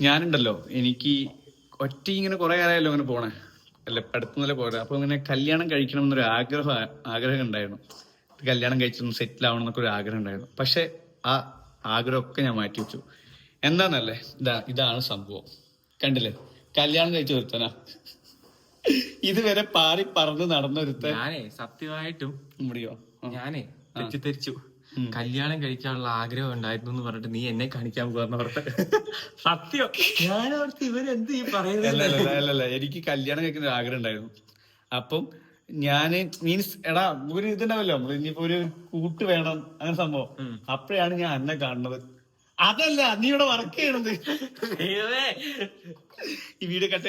ഞാനുണ്ടല്ലോ. എനിക്ക് ഒറ്റ ഇങ്ങനെ കുറെ കാലമായല്ലോ അങ്ങനെ പോണേ. അല്ല അടുത്തുനിന്നല്ലേ പോരാ അപ്പൊ ഇങ്ങനെ കല്യാണം കഴിക്കണം എന്നൊരു ആഗ്രഹം ആഗ്രഹം ഉണ്ടായിരുന്നു. കല്യാണം കഴിച്ചൊന്ന് സെറ്റിൽ ആവണം എന്നൊക്കെ ഒരു ആഗ്രഹം ഉണ്ടായിരുന്നു. പക്ഷെ ആ ആഗ്രഹമൊക്കെ ഞാൻ മാറ്റി വെച്ചു. എന്താന്നല്ലേ? ഇതാ ഇതാണ് സംഭവം. കണ്ടില്ലേ? കല്യാണം കഴിച്ചു ഒരുത്തനാ. ഇതുവരെ പാറി പറന്ന് നടന്ന ഒരുത്തൻ. ഞാനേ സത്യമായിട്ടും മുടിയോ? ഞാനേ തെറ്റിദ്ധരിച്ചു. കല്യാണം കഴിക്കാനുള്ള ആഗ്രഹം ഉണ്ടായിരുന്നു എന്ന് പറഞ്ഞിട്ട് നീ എന്നെ കാണിക്കാൻ പോകുന്ന ഓർത്ത്. സത്യം. ഞാനോർത്ത് ഇവരെന്ത് ഈ പറയുന്നത്. എനിക്ക് കല്യാണം കഴിക്കുന്ന ആഗ്രഹം ഉണ്ടായിരുന്നു. അപ്പം ഞാൻ മീൻസ് എടാ ഒരു ഇതുണ്ടാവല്ലോ നമ്മൾ ഇനിയിപ്പോ ഒരു കൂട്ട് വേണം അങ്ങനെ സംഭവം. അപ്പോഴാണ് ഞാൻ അന്നെ കാണുന്നത്. അതല്ല നീ ഇവിടെ വർക്ക് ചെയ്യണത്. ഈ വീട് കട്ട്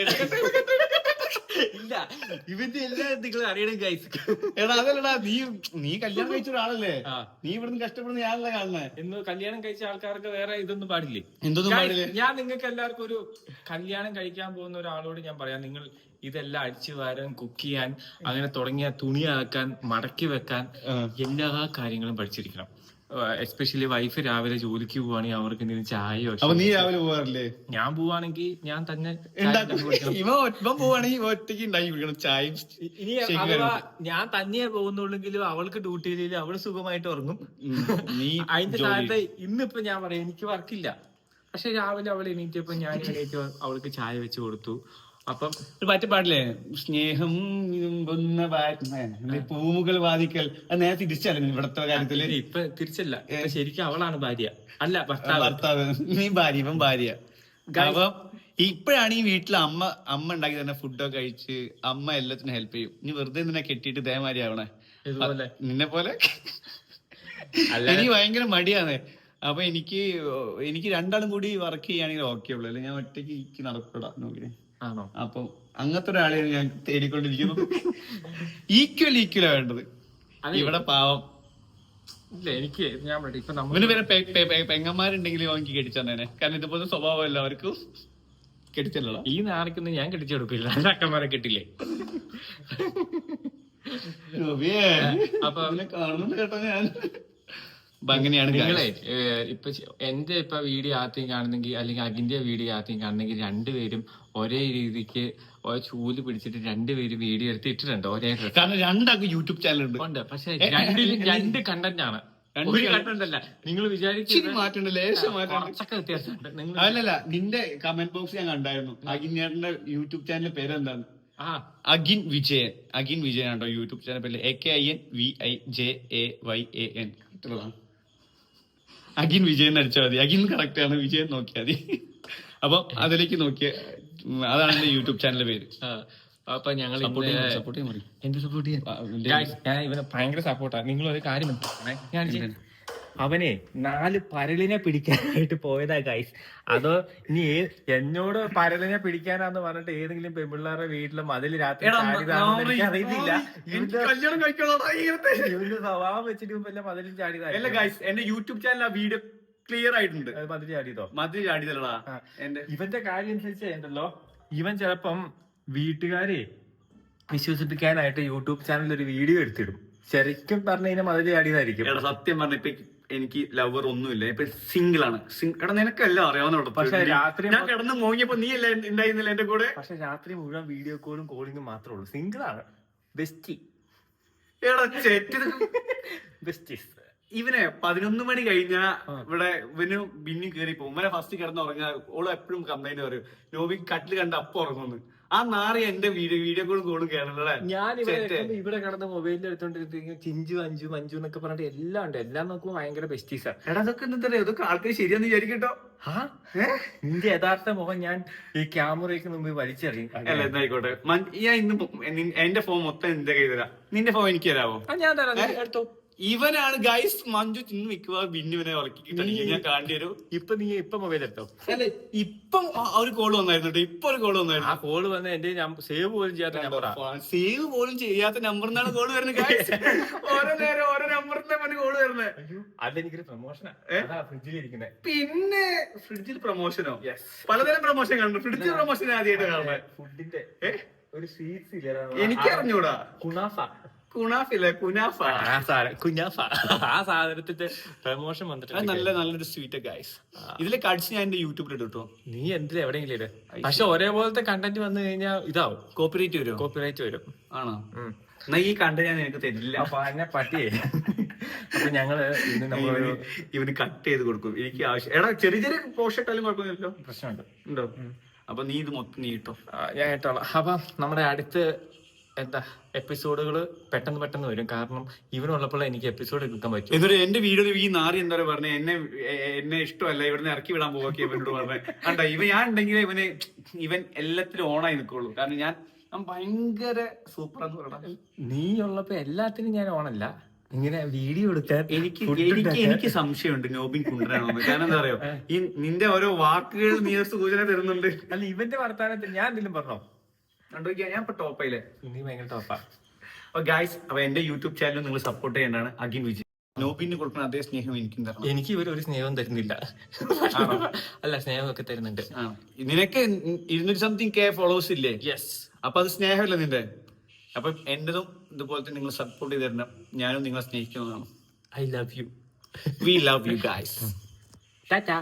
ഇല്ല. ഇവന്റെ എല്ലാം നിങ്ങൾ അറിയണം ഗൈസ് എടാ അതല്ലടാ നീ നീ കല്യാണം കഴിച്ച ഒരാളല്ലേ? നീ ഇവിടുന്ന് കഷ്ടപ്പെടുന്ന ഞാനല്ല കാണുന്നേ. ഇന്ന് കല്യാണം കഴിച്ച ആൾക്കാർക്ക് വേറെ ഇതൊന്നും പാടില്ലേ? എന്തൊന്നും പാടില്ലേ? ഞാൻ നിങ്ങൾക്ക് എല്ലാവർക്കും ഒരു കല്യാണം കഴിക്കാൻ പോകുന്ന ഒരാളോട് ഞാൻ പറയാം. നിങ്ങൾ ഇതെല്ലാം അടിച്ചു വാരാൻ കുക്ക് ചെയ്യാൻ അങ്ങനെ തുടങ്ങിയ തുണിയാക്കാൻ മടക്കി വെക്കാൻ. എല്ലാ കാര്യങ്ങളും പഠിച്ചിരിക്കണം. എസ്പെഷ്യലി വൈഫ് രാവിലെ ജോലിക്ക് പോവാണെങ്കിൽ അവർക്ക് എന്തെങ്കിലും ചായയോ അപ്പൊ നീ രാവിലെ പോവാറില്ലേ? ഞാൻ പോവാണെങ്കിൽ ഞാൻ തന്നെ ഇവ ഇവൻ പോവാണെങ്കിൽ ഇവ ഒറ്റയ്ക്ക് ഉണ്ടാക്കി കുടിക്കണം. ചായയും ഇനി അഥവാ ഞാൻ തന്നെയാ പോകുന്നുള്ളെങ്കിലും അവൾക്ക് ഡ്യൂട്ടി ചെയ്തില്ല അവൾ സുഖമായിട്ട് ഉറങ്ങും. നീ അതിന്റെ കാലത്ത് ഇന്നിപ്പോ ഞാൻ പറയാം എനിക്ക് വർക്കില്ല പക്ഷെ രാവിലെ അവൾ എണീറ്റപ്പോ ഞാൻ എണീറ്റ് അവൾക്ക് ചായ വെച്ച് കൊടുത്തു. അപ്പം ഒരു പാറ്റ പാടില്ലേ സ്നേഹം പൂമുകൾ വാദിക്കൽ. അത് നേരെ തിരിച്ചല്ല ഇവിടത്തെ കാര്യത്തിൽ? ഇപ്പൊ തിരിച്ചല്ല. ശരിക്കും അവളാണ് ഭാര്യ. അല്ല ഭർത്താവ്. ഭർത്താവ്. നീ ഭാര്യ ഇവൻ ഭാര്യ. അപ്പം ഇപ്പോഴാണ് ഈ വീട്ടിൽ അമ്മ അമ്മ ഉണ്ടാക്കി തന്നെ ഫുഡൊക്കെ കഴിച്ച് അമ്മ എല്ലാത്തിനും ഹെൽപ്പ് ചെയ്യും. നീ വെറുതെ നിന്നെ കെട്ടിയിട്ട് ഇതേമാതിരി ആവണേ? നിന്നെ പോലെ? അല്ല. എനിക്ക് ഭയങ്കര മടിയാണ്. അപ്പൊ എനിക്ക് എനിക്ക് രണ്ടാളും കൂടി വർക്ക് ചെയ്യുകയാണെങ്കിൽ ഓക്കെ ഉള്ളു. അല്ലെങ്കിൽ ഞാൻ ഒറ്റയ്ക്ക് നടക്കൂടാ. നോക്കിനെ ആണോ? അപ്പം അങ്ങനത്തെ ഒരാളെയാണ് ഞാൻ തേടിക്കൊണ്ടിരിക്കുന്നത് ഈക്വൽ ഈക്വലാ വേണ്ടത്. ഇവിടെ പാവം. ഇല്ല എനിക്ക് ഞാൻ പറയാം ഇപ്പൊ നമ്മൾ ഇവന് വരെ പെങ്ങന്മാരുണ്ടെങ്കിൽ വാങ്ങി കെട്ടിച്ചേനെ കാരണം ഇതുപോലെ സ്വഭാവമല്ല അവർക്ക് കെട്ടിച്ചല്ലോ ഈ നാണിക്കുന്ന ഞാൻ കെട്ടിച്ചു കൊടുക്കില്ല. അക്കന്മാരെ കെട്ടില്ലേ? അപ്പൊ അവനെ കാണുന്നുണ്ട് കേട്ടോ ഞാൻ. അപ്പൊ അങ്ങനെയാണ് നിങ്ങളെ guys. ഏഹ്, ഇപ്പൊ എന്റെ ഇപ്പൊ വീഡിയോ ആദ്യം കാണുന്നെങ്കിൽ അല്ലെങ്കിൽ അഖിന്റെ വീഡിയോ ആദ്യം കാണുന്നെങ്കിൽ രണ്ടുപേരും ഒരേ രീതിക്ക് ഒരേ ചൂൽ പിടിച്ചിട്ട് രണ്ടുപേരും വീഡിയോ എടുത്ത് ഇട്ടിട്ടുണ്ട് ഒരേ കാരണം രണ്ടാൾക്ക് യൂട്യൂബ് ചാനൽ ഉണ്ട്. ഉണ്ട് പക്ഷെ രണ്ടിലും രണ്ട് കണ്ടന്റ് ആണ്. രണ്ട് ഒരു കണ്ടന്റ് അല്ല. നിങ്ങൾ വിചാരിച്ചു ലേശം കുറച്ചൊക്കെ വ്യത്യാസമുണ്ട്. നിങ്ങൾ അല്ലല്ല നിന്റെ കമന്റ് ബോക്സ് ഞാൻ കണ്ടായിരുന്നു. അഗിൻ യൂട്യൂബ് ചാനലിന്റെ പേരെന്താണ് ആ. അഗിൻ വിജയൻ. അഗിൻ വിജയൻ ആണോ യൂട്യൂബ് ചാനൽ പേര്. A K I N V I J A Y A N Agin Vijayan അടിച്ചാൽ മതി. അഗിൻ കറക്റ്റ് ആണ്. വിജയൻ നോക്കിയാൽ മതി. അപ്പൊ അതിലേക്ക് നോക്കിയ. അതാണ് എന്റെ യൂട്യൂബ് ചാനലിന്റെ പേര്. അപ്പൊ ഞങ്ങൾ സപ്പോർട്ട് ചെയ്യാൻ? ചെയ്യാൻ സപ്പോർട്ട് ചെയ്യാൻ ഇവനെ ഭയങ്കര സപ്പോർട്ടാണ് നിങ്ങൾ ഒരു കാര്യം ഞാൻ അവനെ നാല് പരലിനെ പിടിക്കാനായിട്ട് പോയതാ ഗൈസ് അതോ ഇനി ഏ- എന്നോട് പരലിനെ പിടിക്കാനാന്ന് പറഞ്ഞിട്ട് ഏതെങ്കിലും പെൺപിള്ളേരുടെ വീട്ടിലും അതിൽ രാത്രി അറിയത്തില്ല. ഇവന്റെ സ്വഭാവം വെച്ചിട്ട് വല്ല മതിലും ചാടിയതാ. ഗൈസ് എന്റെ യൂട്യൂബ് ചാനൽ ആ വീഡിയോ ക്ലിയർ ആയിട്ടുണ്ട്. മതിൽ ചാടിയതോ? മതി ചാടിയതല്ലടാ. എന്റെ ഇവന്റെ കാര്യം അനുസരിച്ച് ഉണ്ടല്ലോ ഇവൻ ചിലപ്പം വീട്ടുകാരെ വിശ്വസിപ്പിക്കാനായിട്ട് യൂട്യൂബ് ചാനലിൽ ഒരു വീഡിയോ എടുത്തിടും. ശരിക്കും പറഞ്ഞു കഴിഞ്ഞാൽ മതിൽ ചാടിയതായിരിക്കും. സത്യം പറഞ്ഞു എനിക്ക് ലവർ ഒന്നുമില്ല. ഇപ്പൊ സിംഗിൾ ആണ്. എടാ നിനക്കല്ല അറിയാവുന്ന പക്ഷെ രാത്രി ഞാൻ കിടന്ന് മോങ്ങിയപ്പോ നീ അല്ലേ ഉണ്ടായിരുന്നില്ല എന്റെ കൂടെ? പക്ഷെ രാത്രി മുഴുവൻ വീഡിയോ കോളും കോളിംഗും മാത്രമേ ഉള്ളൂ. സിംഗിൾ ആണ്. ബെസ്റ്റി എടാ ചെറ്റ് ബെസ്റ്റീസ് ഇവനെ പതിനൊന്ന് മണി കഴിഞ്ഞാ ഇവിടെ ഇവന് ബിന്നി കേറി പോകും ഇവനെ ഫസ്റ്റ് കിടന്ന് ഉറങ്ങാ ഓൾ എപ്പോഴും കംപ്ലൈന്റ് പറയും. നോബി കട്ടിൽ കണ്ട് അപ്പൊ ഉറങ്ങുന്നു ആ നാറി എന്റെ വീഡിയോ വീഡിയോ കോളും കോളും കേറണല്ലേ ഞാൻ ഇവിടെ. ഇവിടെ കിടന്ന് മൊബൈലിൽ എടുത്തോണ്ടിരിക്കുന്ന ചിഞ്ചു അഞ്ചു മഞ്ചു എന്നൊക്കെ പറഞ്ഞിട്ട് എല്ലാം ഉണ്ട്. എല്ലാം നോക്കും ഭയങ്കര ബെസ്റ്റീസാ എടാ അതൊക്കെ എന്താ ഇതൊക്കെ ആൾക്കാർ ശരിയെന്ന് വിചാരിക്കട്ടോ. നിന്റെ യഥാർത്ഥ മുഖം ഞാൻ ഈ ക്യാമറയ്ക്ക് മുമ്പ് വലിച്ചെറിയും. അല്ല എന്തായിക്കോട്ടെ ഞാൻ ഇന്ന് എന്റെ ഫോൺ മൊത്തം എന്റെ കയ്യിൽ തരാം. നിന്റെ ഫോൺ എനിക്ക് തരാമോ ഞാൻ തരാം. എടുത്തോ. ഇവനാണ് ഗൈസ് മഞ്ജു ചിന്ന് മിക്കവാറും ബിന്നുവിനെ ഉറക്കി ഞാൻ കാണേണ്ടി വരും ഇപ്പൊ നീ ഇപ്പൊ മൊബൈൽ എടുത്തോ? അല്ല ഇപ്പം ആ- ആ ഒരു കോൾ വന്നായിരുന്നു ഇപ്പൊ ഒരു കോൾ ആ വന്നായിരുന്നു കോൾ വന്ന എന്റെ സേവ് പോലും ചെയ്യാത്ത നമ്പറാ സേവ് പോലും ചെയ്യാത്ത നമ്പർ എന്നാണ് കോൾ വരുന്നത് ഗൈസ് ഓരോ നേരം ഓരോ നമ്പറിന്റെ കോൾ വരുന്നത്. അതെനിക്കൊരു പ്രൊമോഷനാ ഫ്രിഡ്ജിൽ ഫ്രിഡ്ജിലിരിക്കുന്നത് പിന്നെ ഫ്രിഡ്ജിൽ പ്രൊമോഷനോ പലതരം പ്രൊമോഷൻ കണ്ടു ഫ്രിഡ്ജിൽ പ്രൊമോഷൻ ആദ്യമായിട്ട് കാണുന്നത് ഫുഡിന്റെ ഒരു സ്വീറ്റ്സ് ഇല്ല? എനിക്ക് അറിഞ്ഞൂടാ കുണാഫ കുണാഫില്ലേ കുനാഫ. ആ സാധനം. കുഞ്ഞാഫ ആ സാധനത്തിന്റെ പ്രമോഷൻ അത് വന്നിട്ടുണ്ട് നല്ല നല്ലൊരു സ്വീറ്റ് ഗൈസ് ഇതിലേക്ക് അടിച്ച് ഞാൻ എന്റെ യൂട്യൂബിൽ ഇട്ടു നീ എന്തിനാ എവിടെയെങ്കിലും ഇട്? പക്ഷെ ഒരേപോലത്തെ കണ്ടന്റ് വന്നു കഴിഞ്ഞാൽ ഇതാവും. കോപ്പിറേറ്റ് വരുമോ കോപ്പിറൈറ്റ് വരും. ആണോ? ഉം. എന്നാ ഈ കണ്ട് ഞാൻ നിനക്ക് തരില്ല. അപ്പൊ അതിനെ പറ്റിയേ. അപ്പൊ ഞങ്ങൾ ഇന്ന് നമ്മളൊരു ഇവന് കട്ട് ചെയ്ത് കൊടുക്കും. എനിക്ക് ആവശ്യം. എടാ ചെറിയ ചെറിയ പോസ്റ്റ് ഇട്ടാലും കുഴപ്പമൊന്നുമില്ലല്ലോ. പ്രശ്നമുണ്ട്. ഉണ്ടോ? അപ്പൊ നീ ഇത് മൊത്തം നീ ഇട്ടോ. ആ, ഞാൻ കേട്ടോളാം അപ്പൊ നമ്മുടെ അടുത്ത എന്താ എപ്പിസോഡുകൾ പെട്ടെന്ന് പെട്ടെന്ന് വരും. കാരണം ഇവനുള്ളപ്പോൾ എനിക്ക് എപ്പിസോഡ് എടുക്കാൻ പറ്റും. എന്നിട്ട് എന്റെ വീഡിയോ ഈ നാറി എന്താ പറയുക പറഞ്ഞ എന്നെ എന്നെ ഇഷ്ടമല്ല ഇവിടുന്ന് ഇറക്കി വിടാൻ പോവാക്കി ഇവനോട് പറഞ്ഞത് കണ്ടോ ഇവ ഞാൻ ഉണ്ടെങ്കിൽ ഇവന് ഇവൻ എല്ലാത്തിലും ഓണായി നിൽക്കുള്ളൂ. കാരണം ഞാൻ ഞാൻ ഭയങ്കര സൂപ്പർ എന്ന് പറയണം. നീ ഉള്ളപ്പോ എല്ലാത്തിനും ഞാൻ ഓണല്ല ഇങ്ങനെ വീഡിയോ എടുക്കാൻ എനിക്ക് എനിക്ക് എനിക്ക് സംശയമുണ്ട് നോബിൻ കുണ്ടനാണെന്ന് കാരണം എന്താ അറിയോ? ഈ നിന്റെ ഓരോ വാക്കുകൾ നീ സൂചന തരുന്നുണ്ട്. അല്ല ഇവന്റെ വർത്താനത്തിൽ ഞാൻ എന്തെങ്കിലും പറഞ്ഞോ? കണ്ടോ ഞാൻ ഇപ്പൊ ടോപ്പായില്ലേ നീ ഭയങ്കര ടോപ്പാ അപ്പൊ ഗായ്സ് അപ്പൊ എന്റെ യൂട്യൂബ് ചാനൽ നിങ്ങൾ സപ്പോർട്ട് ചെയ്യേണ്ടതാണ് അഗിൻ വിജയ്. നോബിന് കൊടുക്കുന്ന അതേ സ്നേഹം എനിക്കും തരണം. എനിക്ക് ഇവർ ഒരു സ്നേഹവും തരുന്നില്ല. അല്ല സ്നേഹമൊക്കെ തരുന്നുണ്ട്. നിനക്ക് ഇരുന്നൂറ്റി സംതിങ് കെ ഫോളോവേഴ്സ് ഇല്ലേ? യെസ് അപ്പൊ അത് സ്നേഹമല്ല നിന്റെ. അപ്പൊ എന്റേതും ഇതുപോലത്തെ നിങ്ങൾ സപ്പോർട്ട് ചെയ്ത് തരണം. ഞാനും നിങ്ങളെ സ്നേഹിക്കുന്നതാണ്. I love you we love you guys tata